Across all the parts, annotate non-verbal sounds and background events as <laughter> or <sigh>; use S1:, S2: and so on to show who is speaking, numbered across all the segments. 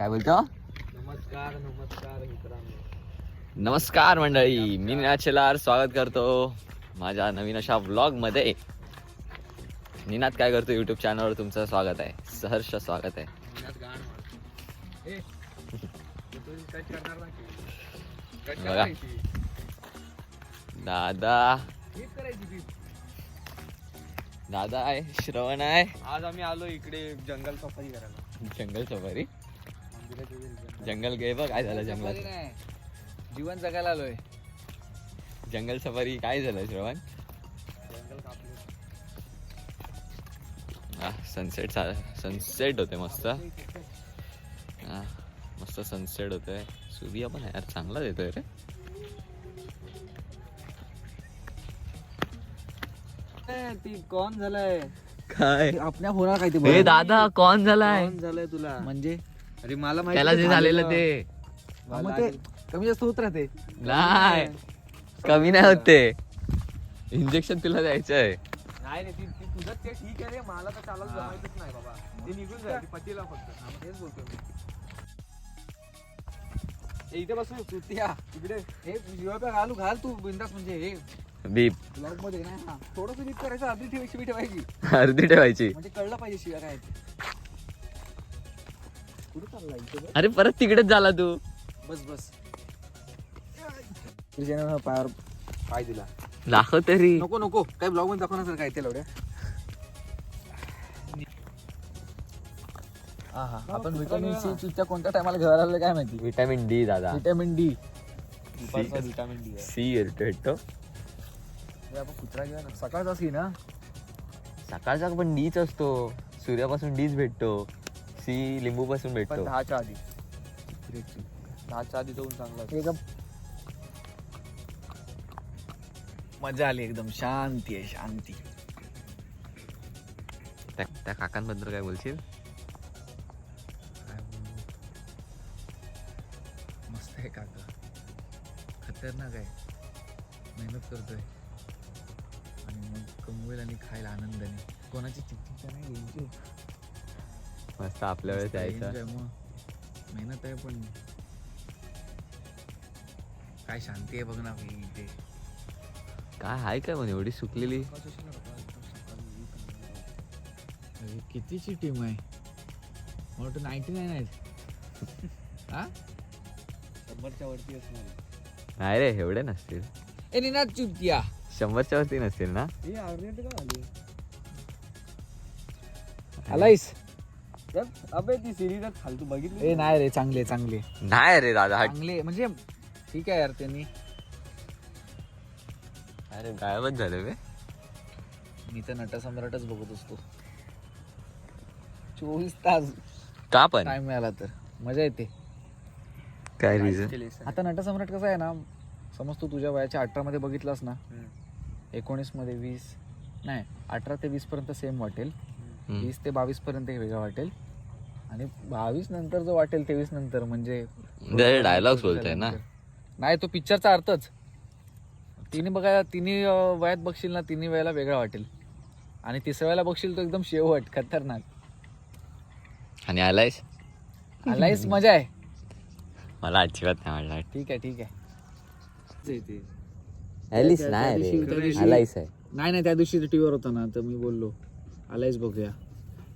S1: काय बोलतो?
S2: नमस्कार नमस्कार मित्रांनो.
S1: नमस्कार मंडळी मी निनाद स्वागत करतो माझ्या नवीन अशा व्लॉगमध्ये निनाद काय करतो युट्यूब चॅनलवर तुमचं स्वागत आहे. सहर्ष स्वागत आहे. बघा. दादा. दादा आहे श्रवण आहे.
S2: आज आम्ही आलो इकडे जंगल सफारी करायला.
S1: जंगल सफारी?
S2: जंगल.
S1: गे बघ काय झालं जंगलात?
S2: जीवन जगायला आलोय.
S1: जंगल सफारी काय झालं श्रवण? सनसेट सनसेट होते मस्त. हा, मस्त सनसेट होतोय. सूर्य पण यार चांगला देतोय रे.
S2: ती कोण झालंय?
S1: काय?
S2: आपल्या होणार काय
S1: हे दादा कोण झालाय?
S2: कोण झालंय तुला?
S3: म्हणजे?
S2: अरे मला माहिती
S1: त्याला जे झालेलं ते.
S3: हा, मग ते कमी जास्त होत राहते.
S1: नाही. कमी नाही होत ते. इंजेक्शन तुला द्यायचं आहे.
S2: नाही रे ती ती तुझं ते ठीक आहे रे. मला तर चालायला जमायचंच नाही बाबा. ते निघून जाईल पतीला फक्त. हा, मग तेच बोलतो मी. ए, इथे बसू
S3: सुट्या
S2: इकडे.
S3: हे घालू घाल तू बिंदास म्हणजे हे.
S1: बीप.
S3: ब्लॉगमध्ये ना हा. थोडस नीट करायचं आधी ठेवायची ठेवायची.
S1: अर्धी ठेवायची.
S3: म्हणजे कळलं पाहिजे शिव्या काय.
S1: अरे परत तिकडेच झाला तू.
S3: बस बस. तुझ्या पायावर
S2: काय दिला.
S1: दाखव तरी.
S3: नको नको. काय ब्लॉगमध्ये दाखवणार काय ते लवड्या हा हा. आपण विटॅमिन सी चुच्या कोणत्या टायमाला घराला आलोय काय माहिती?
S1: विटॅमिन डी दादा.
S3: विटॅमिन डी
S2: विटामिन डी आहे.
S1: सी भेटतो
S3: आपण कुत्रा घेऊया ना. सकाळचाच की ना.
S1: सकाळचा पण डीच असतो. सूर्यापासून डीच भेटतो. सी लिंबू पासून
S2: पण
S1: भेटतो
S2: दहाच्या आधी. दहाच्या आधी जाऊन चांगला.
S3: एकदम. मजा आली एकदम. शांती आहे शांती.
S1: त्या त्या काकांबद्दल काय बोलशील?
S3: मस्त आहे काका. खतरनाक आहे. मेहनत करतोय. आणि मग कमवेल आणि खायला आनंदाने कोणाची चिठ्ठीच्या नाही घ्यायची?
S1: मस्त आपल्या वेळेस यायचं.
S3: मेहनत आहे पण. काय शांती आहे बघ ना आपली इथे.
S1: काय आहे काय म्हणे एवढी सुकलेली?
S3: अरे, कितीची टीम आहे? मला वाटतं नाईन्टी नाईन आहेत. <laughs> हा?
S2: शंभरच्या वरती असणार आहे.
S1: नाही रे एवढे नसतील.
S3: ए निनाद चुतिया
S1: शंभरच्या वरती नसतील ना?
S2: हे का आली.
S3: आलायस
S2: अबे ती सिरीजच फालतू बघितली
S3: ए नाही रे चांगले चांगले
S1: नाही रे दादा हट.
S3: चांगले म्हणजे ठीक आहे यार त्यांनी.
S1: अरे गायबच झाले बे
S3: मी तर नटसम्राटच बघत असतो. चोवीस तास.
S1: का पण?
S3: टाइम मिळाला तर. मजा येते.
S1: काय रिझन
S3: आता नटसम्राट कसं आहे ना समज तू तुझ्या वयाच्या अठरा मध्ये बघितलास ना. एकोणीसमध्ये वीस नाही अठरा ते वीस पर्यंत सेम वाटेल. वीस ते बावीस पर्यंत हे वेगळं वाटेल. आणि बावीस नंतर जो वाटेल तेवीस नंतर म्हणजे
S1: डायलॉग्स बोलतोय ना?
S3: नाही तो पिक्चरचा अर्थच. तिन्ही बघायला तिन्ही वयात बघशील ना तिन्ही वेळेला वेगळा वाटेल. आणि तिसऱ्या वेळेला बघशील तो एकदम शेवट खतरनाक.
S1: आणि आलायस
S3: आलायस मजा आहे.
S1: मला अजिबात नाही वाटला
S3: ठीक आहे ठीक आहे.
S1: आलायस आहे.
S3: नाही नाही त्या दिवशी टीव्हीवर होता ना तर मी बोललो. आलायस बघूया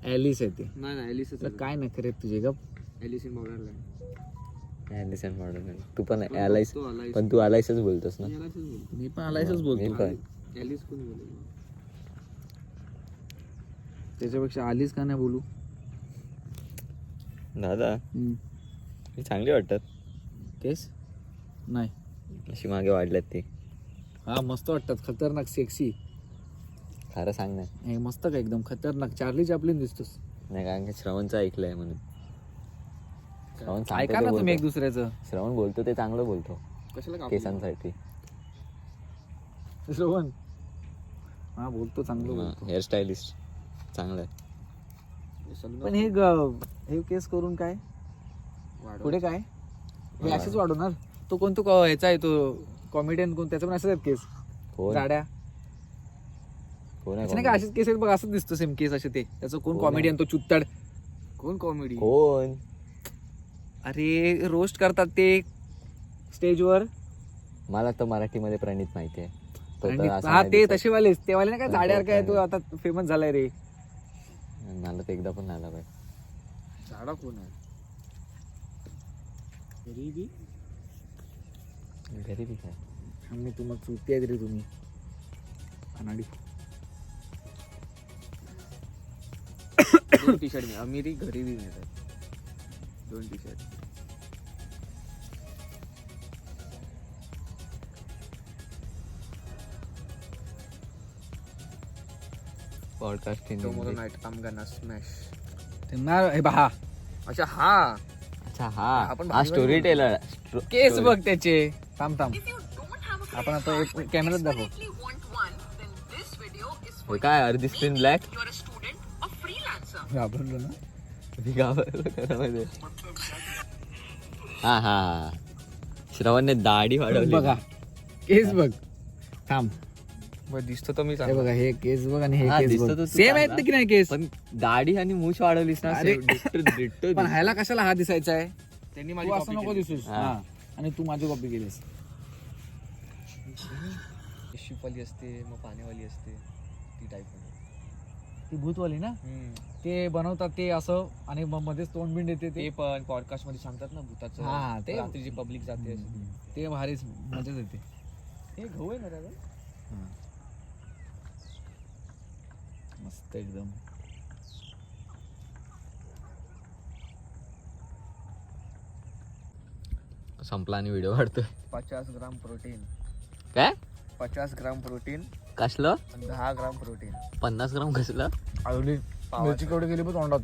S3: ॲलिस आहे ते.
S2: नाही नाही एलिस
S3: तुला काय नाही करे तुझे गप?
S2: एलिस इन बघायला
S1: ॲलिस आहे म्हणून तू पण आलायस
S2: तो आलायस.
S1: पण तू आलायसच बोलतोस ना?
S2: एलिसच बोलतो.
S3: मी पण आलायसच
S1: मी
S3: बोलतो
S1: पण.
S2: एलिस कोणी बोलतो?
S3: त्याच्यापेक्षा आलीस का नाही बोलू?
S1: दादा ही चांगली वाटतात.
S3: तेच? नाही.
S1: अशी मागे वाढल्यात ती.
S3: हा मस्त वाटतात. खतरनाक सेक्सी
S1: खरं सांग ना.
S3: हे मस्त का एकदम खतरनाक. चार्ली चापलीन दिसतोस.
S1: नाही कारण की श्रवणचं ऐकलंय म्हणून. श्रवण सांगतो
S3: ऐका
S1: ते
S3: ना तुम्ही एक
S1: बोलतो.
S3: दुसऱ्याचं.
S1: श्रवण बोलतो ते चांगलं बोलतो.
S2: कशाला?
S1: केसांसाठी.
S3: श्रवण? हा बोलतो चांगलं बोलतो.
S1: हेअरस्टायलिस्ट चांगलं आहे.
S3: पण हे ग- हे केस करून काय. पुढे काय? हे असेच वाढवणार? तो कोण तो क- ह्याचा आहे तो कॉमेडियन कोण त्याचा पण असेच आहेत केस.
S1: कोण?
S3: जाड्या. नाही का असेच केस आहेत बघ असंच दिसतो सेम केस असे ते. त्याचं कोण
S1: कोण
S3: कॉमेडियन तो चुत्तड.
S2: कोण कॉमेडी
S1: कोण?
S3: अरे रोस्ट करतात ते स्टेजवर
S1: मला तर मराठीमध्ये प्रणित माहिती आहे. तो तर असा
S3: हा
S1: नाही
S3: ते
S1: दिसत.
S3: तसे वालेच ते वाले ना काय झाड्यावर काय तू आता फेमस झालाय रे.
S1: मला तर एकदा पण आला पाहिजे
S3: झाडा कोण आहे? गरीबी?
S1: गरीबी काय?
S3: आम्ही तुम्हाला आहेत रे तुम्ही. अनाडी दोन टी शर्ट अमिरी गरीबी मिळतात दोन टी शर्ट
S1: पॉडकास्ट
S2: नाईट आम गना स्मॅश
S3: त्यांना हे बहा.
S2: अच्छा हा.
S1: अच्छा हा.
S2: आपण
S1: हा स्टोरी टेलर
S3: केस बघ त्याचे. थांब थांब. आपण आता एक कॅमेरात दाखव.
S1: हे काय अर्धी स्क्रीन ब्लॅक
S3: घाबरलो ना.
S1: हा हा हा. श्रवणने दाढी वाढवली.
S3: बघा. केस बघ. थांब.
S2: दिसतो तर मी
S3: हे बघा हे केस बघ आणि हे
S1: हा,
S3: केस
S1: दिसतो
S3: बघ.
S1: तो तू
S3: सेम आहेत
S1: चांगला.
S3: की नाही केस?
S1: पण दाढी आणि मूछ वाढवलीस ना
S3: अरे.
S1: same
S3: पण. ह्याला कशाला हा दिसायचा आहे?
S2: त्यांनी
S3: तू
S2: माझी
S3: असं
S2: copy
S3: नको
S2: केली.
S3: दिसूस.
S1: हा.
S3: हा. आणि तू माझी कॉपी केलीस.
S2: शिपवाली असते मग पाण्यावाली असते ती टाईप
S3: ती भूतवाली ना? ते बनवतात ते असं आणि मग मध्येच तोंड बिंड येते
S2: ते. पण पॉडकास्टमध्ये सांगतात ना भूताचं.
S3: हा, ते-
S2: रात्री जी पब्लिक जाते.
S3: ते भारीच मजाच येते.
S2: हे गहू आहे ना दादा?
S3: मस्त एकदम.
S1: संपला आणि व्हिडिओ काढतोय.
S2: पचास ग्राम प्रोटीन
S1: काय?
S2: पचास ग्राम प्रोटीन
S1: कसलं?
S2: दहा ग्राम प्रोटीन
S1: पन्नास ग्राम कसलं?
S2: पावाचं.
S3: मिरची केवढी गेली पण तोंडात.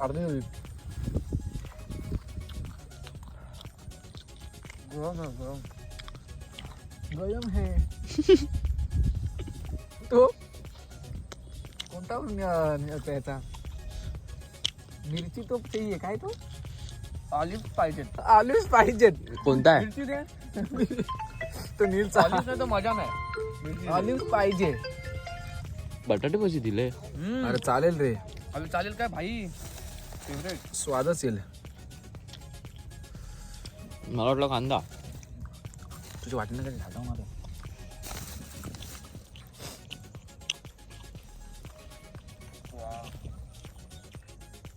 S3: अर्धी गेली
S2: गरम आहे, गरम.
S3: गरम हे <laughs> तो? कोणता अं, याचा? मिरची तो ते आहे, काय तो?
S2: ऑलिव्ह पाहिजे.
S3: आलूच पाहिजेत.
S1: कोणता आहे?
S2: मिरची दे. <laughs>
S3: तो नीलचा.
S2: ऑलिव्ह नाही तर मजा नाही.
S3: ऑलिव्ह पाहिजे.
S1: बटाटे कसे दिले?
S2: हम्म.
S3: अरे चालेल रे.
S2: ऑलिव्ह चालेल काय भाई? फेवरेट
S3: स्वादच येईल.
S1: मला वाटलं कांदा.
S3: तुझ्या वाटणं कधी झालं? माझं.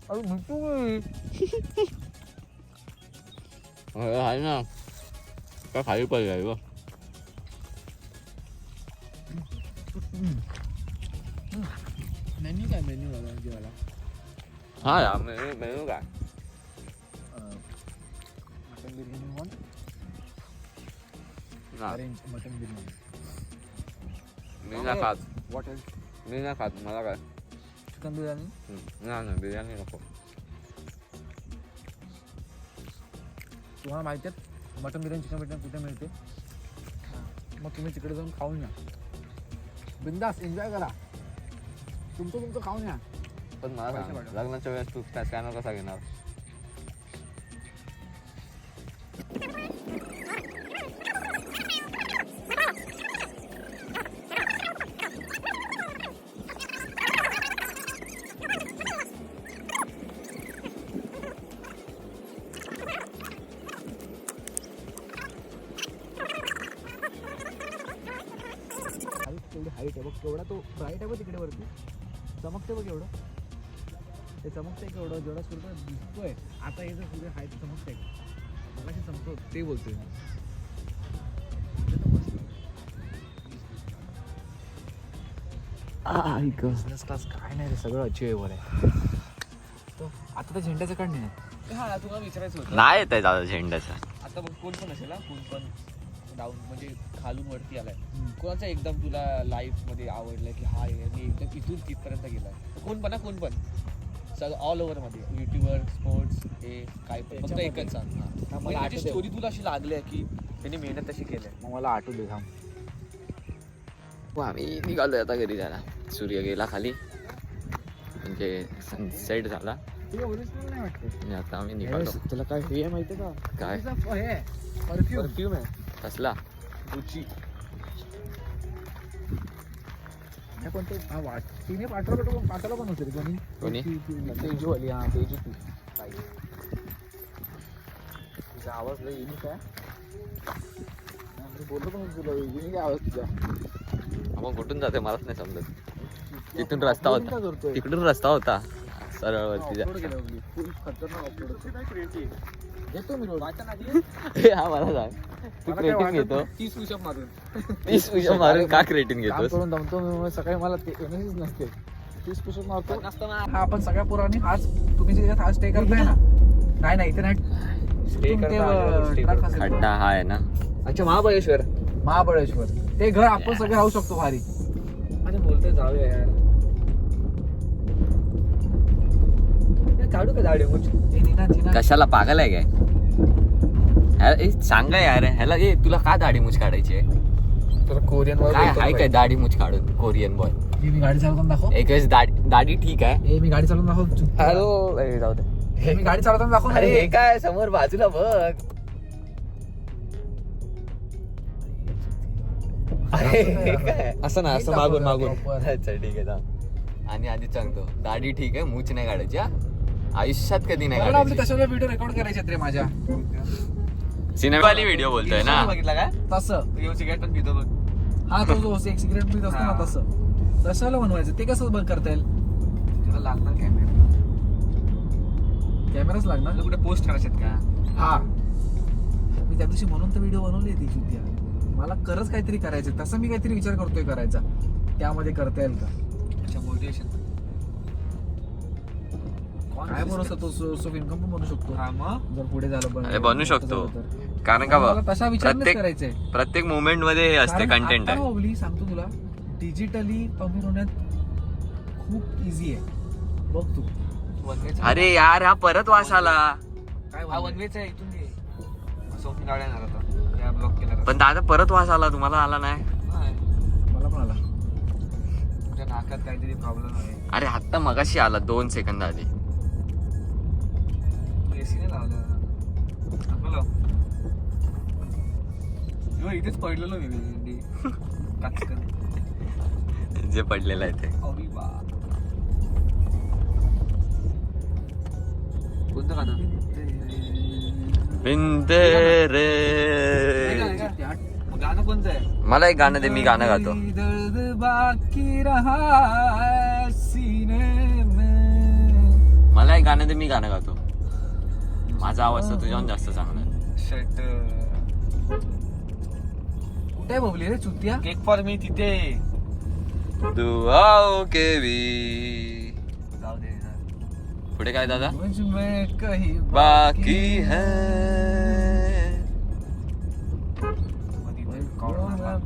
S3: अरे मिरची
S1: आहे ना. काय खाली पाहिजे हा या मेनू मेनू काय
S3: मटन बिर्याणी वन
S1: ना,
S3: अरेंज मटन बिर्याणी
S1: मी नाही खात
S2: वॉट एल्स
S1: मी नाही खात मला काय
S3: चिकन बिर्याणी
S1: हम्म, नाही नाही बिर्याणी नको
S3: तुम्हाला माहिती आहे मटन बिर्याणी चिकन बिर्याणी कुठे मिळते मग तुम्ही तिकडे जाऊन खाऊन या बिंदास एन्जॉय करा तुमचं तुमचं खाऊन या
S1: पण मला
S2: पैसे
S1: सांग,
S2: पाठव.
S1: लग्नाच्या वेळेस तू काय स्कॅनर कसा घेणार?
S3: हाईट तेवढी हाईट आहे बघ केवढा तो ब्राईट आहे बघ तिकडे वरती. चमकते बघ एवढं. ते चमकतंय केवढं जेवढा सूर्य दिसतोय आता हे जर सूर्य हाईट चमकतंय मगाशी चमकतो ते बोलतोय मी. बिझनेस क्लास काय नाही रे सगळं अचिवेबल आहे. तो आता तर झेंड्याचं काढ नाही
S2: हा तुला विचारायचं होतं.
S1: नाही येत आहे दादा झेंड्याचा.
S2: आता मग कोण पण असेल हा कोण पण डाऊन म्हणजे खालून वरती आलाय. कोणाचा एकदम तुला लाईफमध्ये आवडलं की हा यांनी एकदम इथून तिथपर्यंत गेलाय. कोण पण हा कोण पण. सगळं ऑल ओव्हरमध्ये युट्यूबर स्पोर्ट्स हे काय पण फक्त? एकच सांग हा.
S3: हा, मला
S2: म्हणजे त्याची
S3: आठवतंय.
S2: स्टोरी तुला अशी लागली आहे की त्यांनी मेहनत तशी केली
S3: मग मला आठवू दे थांब
S1: हो, आम्ही निघालोय आता घरी जायला सूर्य गेला खाली म्हणजे सनसेट झाला
S3: ते ओरिजिनल नाही वाटते
S1: आणि आता आम्ही निघालो
S3: तुला काय हे माहिती का
S1: काय
S3: हे परफ्यूम
S2: परफ्यूम आहे
S1: कसला
S2: गुच्ची
S3: नाही पण तो हा वाट तिने पाठवलं पण पाठवलं पण होतं रे कोणी?
S1: कोणी?
S3: ती- ती- तेजूवाली हा तेजू ती ताई. तुझा आवाज लय युनिक आहे. मी बोललो पण तुला युनिक आवाज तुझा.
S1: कुठून जाते मलाच नाही समजत. तिथून रस्ता होता. तिकडून रस्ता होता. सरळ वरती.
S3: Full खतरनाक घेतो मी रोज. <laughs>
S1: हा मला सांग. तू
S3: मला काय
S1: क्रेटिंग
S3: वाटत
S1: घेतो.
S2: तीस पुशअप मारून.
S1: तीस मारून का क्रेटिंग
S3: काम
S1: घेतोस
S3: करून दमतो मी मग सकाळी मला ते एनर्जीच नसते. तीस पुषप मारतो. हा आपण सगळ्या पोरांनी हाच तुम्ही जे आज स्टे करताय ना. नाही नाही इथे नाही.
S2: Stay
S3: इथून ते,
S2: करता आल्यावर
S3: अं,
S2: stay
S3: truck
S2: करता.
S3: असेल.
S1: खड्डा हा आहे ना.
S2: अच्छा महाबळेश्वर.
S3: महाबळेश्वर. ते घर आपण सगळे राहू शकतो भारी.
S2: अरे बोलतोय जाऊया यार. काढू का दाढी.
S1: कशाला पागल आहे काय सांगा यार ह्याला ए तुला का दाढी मुछ काढायची आहे
S3: तुला कोरियन वर
S1: काय. काय दाढी मुछ काढून कोरियन बॉय
S3: मी गाडी चालवताना दाखव
S1: एक वेळेस दाढी दाढी ठीक आहे
S3: ए मी गाडी चालवताना दाखव चुप.
S1: हॅलो जाऊ दे
S3: मी गाडी चालवताना दाखव
S1: अरे. हे काय समोर बाजूला बघ अरे काय
S2: असं ना असं मागून मागून.
S1: अच्छा ठीक आहे. आणि आधी सांगतो दाढी ठीक आहे मूछ नाही काढायची हा? आयुष्यात कधी नाही
S3: तशाला व्हिडिओ रेकॉर्ड करायचे. रे माझ्या.
S1: सिनेमावाली व्हिडिओ बोलतोय ना?
S2: बघितला काय
S3: तसं.
S2: तू सिगरेट पण पितो बघ.
S3: हा तो <laughs> जो एक सिगरेट पीत असतो ना
S2: हा.
S3: तसं. तशाला बनवायचं. ते कसं बंद करता येईल?
S2: तुला लागणार कॅमेरा
S3: कॅमेराच लागणार?
S2: कुठे पोस्ट करायचे का?
S3: हा. मी त्या दिवशी म्हणून तर व्हिडिओ बनवली ती शुद्ध्या मला करच काहीतरी करायचं तसं मी काहीतरी विचार करतोय करायचा. त्यामध्ये करता येईल का?
S2: अच्छा मोटिवेशन
S3: काय बनवू तो सोर्स ऑफ इन्कम पण बनू शकतो.
S2: हा मग?
S3: जर पुढे झालं बन-
S1: अरे बनू शकतो. कारण का
S3: तसा विचार नाही
S1: प्रत्येक मुवमेंटमध्ये हे असते कंटेंट आहे.
S3: सांगतो तुला डिजिटली कमी होण्यात खूप इझी आहे. बघ तू.
S2: वनवेचा
S1: अरे यार हा परत वास आला.
S3: काय
S2: हा आहे इथून सोपी गाड्या येणार आता. या ब्लॉक केला
S1: पण दादा परत वास आला. तुम्हाला आला नाही?
S3: मला पण आला.
S2: नाकात काहीतरी प्रॉब्लेम आहे.
S1: अरे आत्ता मगाशी आला. दोन सेकंद आधी.
S2: नाही लावलं. नको लाव इथेच पडलेलो मी
S1: जे पडलेलं आहे ते.
S2: कोणतं गाणं?
S1: बिंदे रे.
S2: गाणं कोणतं आहे?
S1: मला एक गाणं दे मी गाणं गातो.
S3: दर्द बाकी रहा सीने में.
S1: मला एक गाणं दे मी गाणं गातो. माझा आवाज तर तुझ्याहून जास्त चांगला आहे.
S2: शर्ट
S3: कुठे बबली रे चुत्या?
S2: केक फॉर मी तिथे.
S1: दुआओ के भी
S2: जाऊ दे जाऊ
S1: पुढे काय दादा?
S3: कहीं
S1: बाकी है.
S2: मग मारला.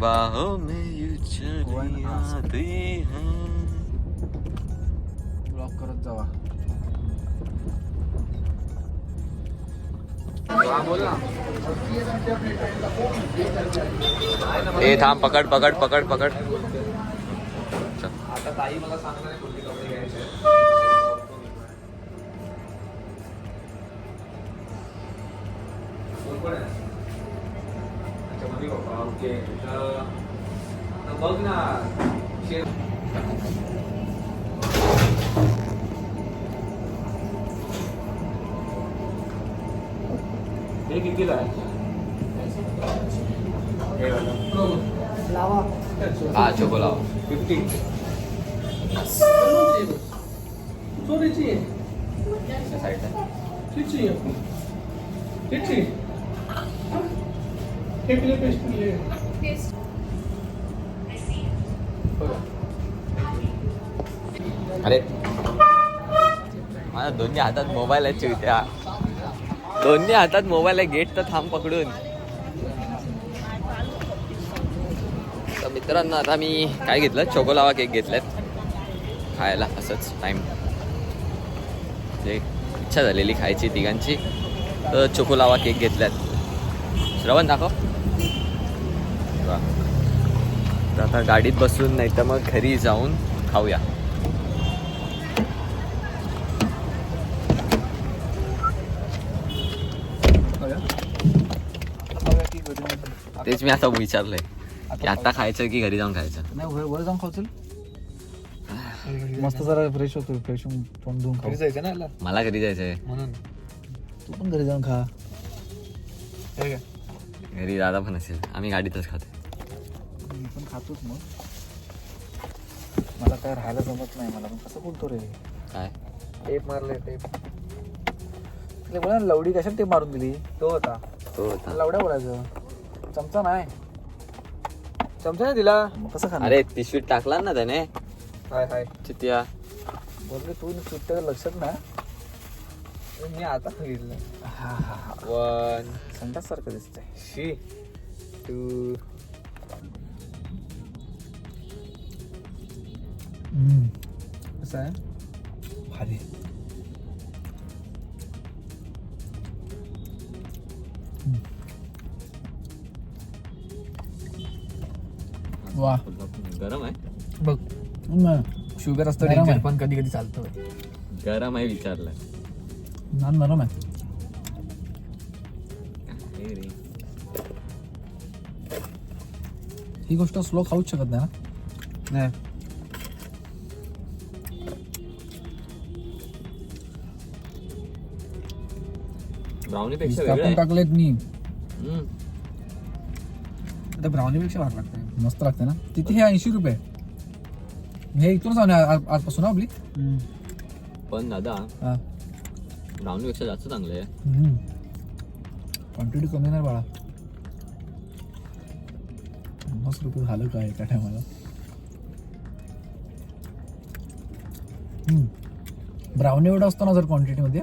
S1: बाहों में है
S3: ब्लॉक करत जावा
S2: बोल ना
S1: ए थांब पकड पकड पकड पकड. चल.
S2: आता ताई मला सांगणार आहे कोणते कपडे घ्यायचे कोण कोण आहे? अच्छा मम्मी पप्पा ओके तर तर बघ ना शे- हे कितीला आहे हे वालं.
S1: हा चोको लाव
S2: फिफ्टी
S1: अरे. माझ्या दोन्ही हातात मोबाईल आहे चिवत्या दोन्ही हातात मोबाईल आहे गेट तर थांब पकडून. तर मित्रांनो आता मी काय घेतलं? चोकोलावा केक घेतलेत. खायला असंच टाइम जे इच्छा झालेली खायची तिघांची. तर चोकोलावा केक घेतल्यात. श्रवण दाखव. तर आता गाडीत बसून नाही तर मग घरी जाऊन खाऊया. तेच मी आता विचारलंय. की आता खायचं की घरी जाऊन खायचं
S3: नाही वर जाऊन खाऊ चल <sighs> मस्त जरा फ्रेश होतो फ्रेश होऊन तोंड धुवून खाऊ.
S2: जायचं ना याला?
S1: मला घरी जायचंय.
S2: म्हणून.
S3: तू पण घरी जाऊन खा.
S2: हे
S1: घरी दादा पण असेल. आम्ही गाडीतच खातो
S3: खातोच मग. मला काय राहायला जमत नाही मला पण कसं बोलतो रे?
S1: काय?
S2: टेप मारले टेप.
S3: तिला बोला लवडी कशात ते मारून दिली?
S2: तो होता.
S1: तो होता.
S3: लवड्या बोलायचं. चमचा नाही.
S2: चमचा नाही दिला.
S3: मग कसं खाणार?
S1: अरे पिशवीत टाकला ना त्याने.
S2: हाय हाय.
S1: चितिया.
S3: बोलले तू सुट्ट्या लक्षात ना
S2: मी आता सांगितलं.
S3: हा हा हा
S2: वन.
S3: संडास सारखं दिसतंय.
S2: शी. टू.
S3: कसं आहे भारी वा
S1: गरम आहे
S2: बघ शुगर असतं
S3: गरम आहे.
S2: पण कधी कधी चालतं
S1: गरम आहे विचारलं
S3: नान नरम आहे
S1: हे रे.
S3: ही गोष्ट स्लो खाऊच शकत नाही ना
S2: नाही
S1: ब्राउनी पेक्षा वेगळं आहे.
S3: टाकलेत मी
S1: हम्म.
S3: आता ब्राउनी पेक्षा भारी लागते मस्त लागते ना? तिथे हे? ऐंशी रुपये. हे इथूनच आणू आज- आजपासून ना आपली
S1: पण दादा
S3: हा.
S1: ब्राउनी पेक्षा जास्त चांगलं आहे.
S3: क्वांटिटी कमी नाही बाळा. पन्नास रुपये झालं काय एका टायमाला ब्राउनी एवढा असतो ना जर क्वांटिटीमध्ये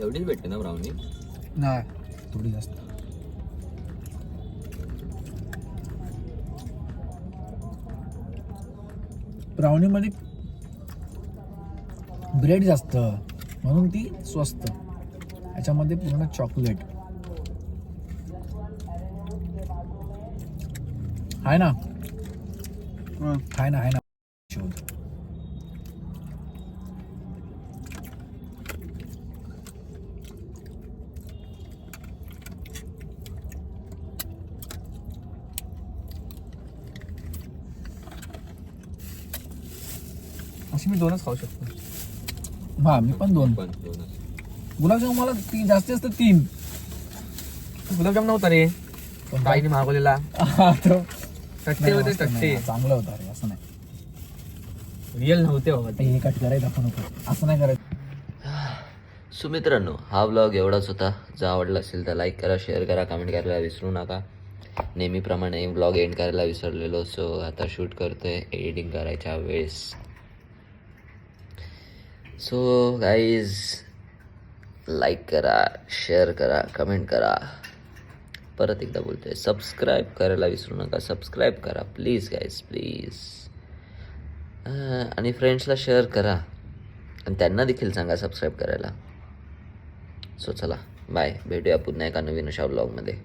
S1: एवढीच भेटते ना ब्राउनी
S3: नाही थोडी जास्त. ब्राउनीमध्ये ब्रेड जास्त म्हणून ती स्वस्त. याच्यामध्ये पूर्ण चॉकलेट आहे ना? आहे ना आहे ना.
S2: अशी मी दोनच खाऊ शकतो.
S3: हा मी पण दोन.
S1: पण दोनच.
S3: गुलाबजाम मला तीन जास्तीत जास्त तीन.
S2: गुलाबजाम नव्हता रे. ताईने मागवलेला.
S3: हा, तो-
S2: होते
S3: नाही, चांगलं होतं अरे असं नाही.
S2: रिअल नव्हते बाबा
S3: हे कट करायचं आपण नको असं नाही करायचं.
S1: सो मित्रांनो हा व्लॉग एवढाच होता. जर आवडला असेल तर लाईक करा शेअर करा कमेंट करायला विसरू नका. नेहमीप्रमाणे व्लॉग एंड करायला विसरलेलो सो आता शूट करतोय एडिटिंग करायच्या वेळेस. सो गाईज लाईक करा शेअर करा कमेंट करा. परत एकदा बोलतोय सबस्क्राईब करायला विसरू नका. सबस्क्राईब करा प्लीज गाईज प्लीज आणि फ्रेंड्सला शेअर करा. आणि त्यांना देखील सांगा सबस्क्राईब करायला. सो चला बाय भेटूया पुन्हा एका नवीन अशा ब्लॉगमध्ये